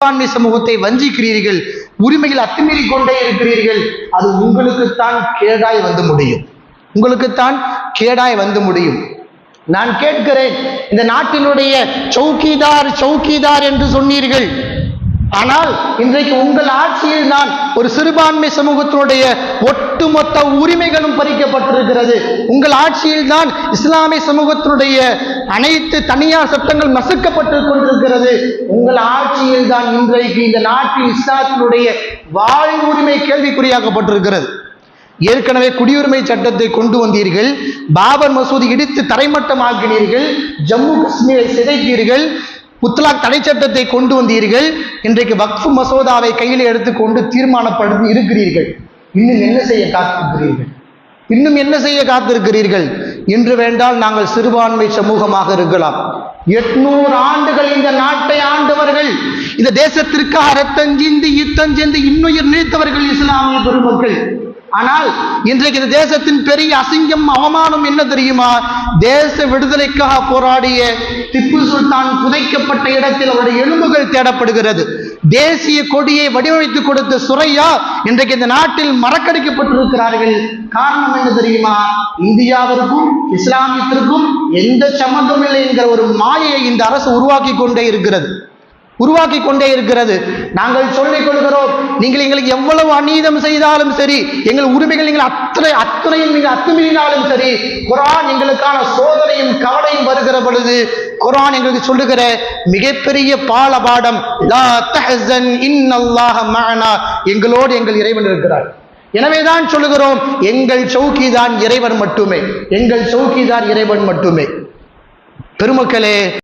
சிறுபான்மை சமூகத்தை வஞ்சிக்கிறீர்கள் உரிமையில் அத்துமீறி கொண்டே இருக்கிறீர்கள் அது உங்களுக்குத்தான் கேடாய் வந்து முடியும். உங்களுக்குத்தான் கேடாய் வந்து முடியும். நான் கேட்கிறேன் இந்த நாட்டினுடைய சௌக்கிதார் சௌக்கிதார் என்று சொன்னீர்கள். ஆனால் இன்றைக்கு உங்கள் ஆட்சியில் தான் ஒரு சிறுபான்மை சமூகத்தினுடைய ஒட்டுமொத்த உரிமைகளும் பறிக்கப்பட்டிருக்கிறது. உங்கள் ஆட்சியில் தான் இஸ்லாமிய சமூகத்தினுடைய அனைத்து தனியார் சட்டங்கள் நசுக்கப்பட்டு கொண்டிருக்கிறது. உங்கள் ஆட்சியில் தான் இன்றைக்கு இந்த நாட்டில் இஸ்லாத்தினுடைய வாழ் உரிமை கேள்விக்குறியாக்கப்பட்டிருக்கிறது. ஏற்கனவே குடியுரிமை சட்டத்தை கொண்டு வந்தீர்கள் பாபர் மசூதி இடித்து தரைமட்டமாக்கினீர்கள் ஜம்மு காஷ்மீரை சிதைத்தீர்கள் முத்தலாக் தடை சட்டத்தை கொண்டு வந்தீர்கள். இன்றைக்கு வக்ஃபு மசோதாவை கையில் எடுத்துக்கொண்டு தீர்மானப்படுத்தி இருக்கிறீர்கள். இன்னும் என்ன செய்ய காத்திருக்கிறீர்கள்? இன்னும் என்ன செய்ய காத்திருக்கிறீர்கள்? இன்று வேண்டால் நாங்கள் சிறுபான்மை சமூகமாக இருக்கலாம். எட்நூறு ஆண்டுகள் இந்த நாட்டை இந்த தேசத்திற்காக ரத்தஞ்சிந்து யுத்தஞ்செந்து இன்னுயிர் நீத்தவர்கள் இஸ்லாமிய பெருமக்கள். ஆனால் இன்றைக்கு இந்த தேசத்தின் பெரிய அசிங்கம் அவமானம் என்ன தெரியுமா? தேச விடுதலைக்காக போராடிய திப்பு சுல்தான் புதைக்கப்பட்ட இடத்தில் அவருடைய எலும்புகள் தேடப்படுகிறது. தேசிய கொடியை வடிவமைத்து கொடுத்த சுரையா இன்றைக்கு இந்த நாட்டில் மறக்கடிக்கப்பட்டிருக்கிறார்கள். காரணம் என்ன தெரியுமா? இந்தியாவிற்கும் இஸ்லாமியத்திற்கும் எந்த சம்மந்தம் இல்லை என்கிற ஒரு மாயையை இந்த அரசு உருவாக்கி கொண்டே இருக்கிறது. உருவாக்கி கொண்டே இருக்கிறது. நாங்கள் சொல்லிக் கொள்கிறோம் நீங்கள் எங்களுக்கு எவ்வளவு அநீதம் செய்தாலும் சரி எங்கள் உரிமைகள் நீங்கள் அத்தனை அத்தனையும் நீங்கள் அத்துமீறினாலும் சரி குரான் எங்களுக்கான சோதனையும் கவலையும் வருகிற பொழுது குரான் எங்களுக்கு சொல்லுகிற மிகப்பெரிய பால பாடம் லா எங்களோடு எங்கள் இறைவன் இருக்கிறார். எனவேதான் சொல்லுகிறோம் எங்கள் சௌக்கிதான் இறைவன் மட்டுமே எங்கள் சௌக்கிதான் இறைவன் மட்டுமே. பெருமக்களே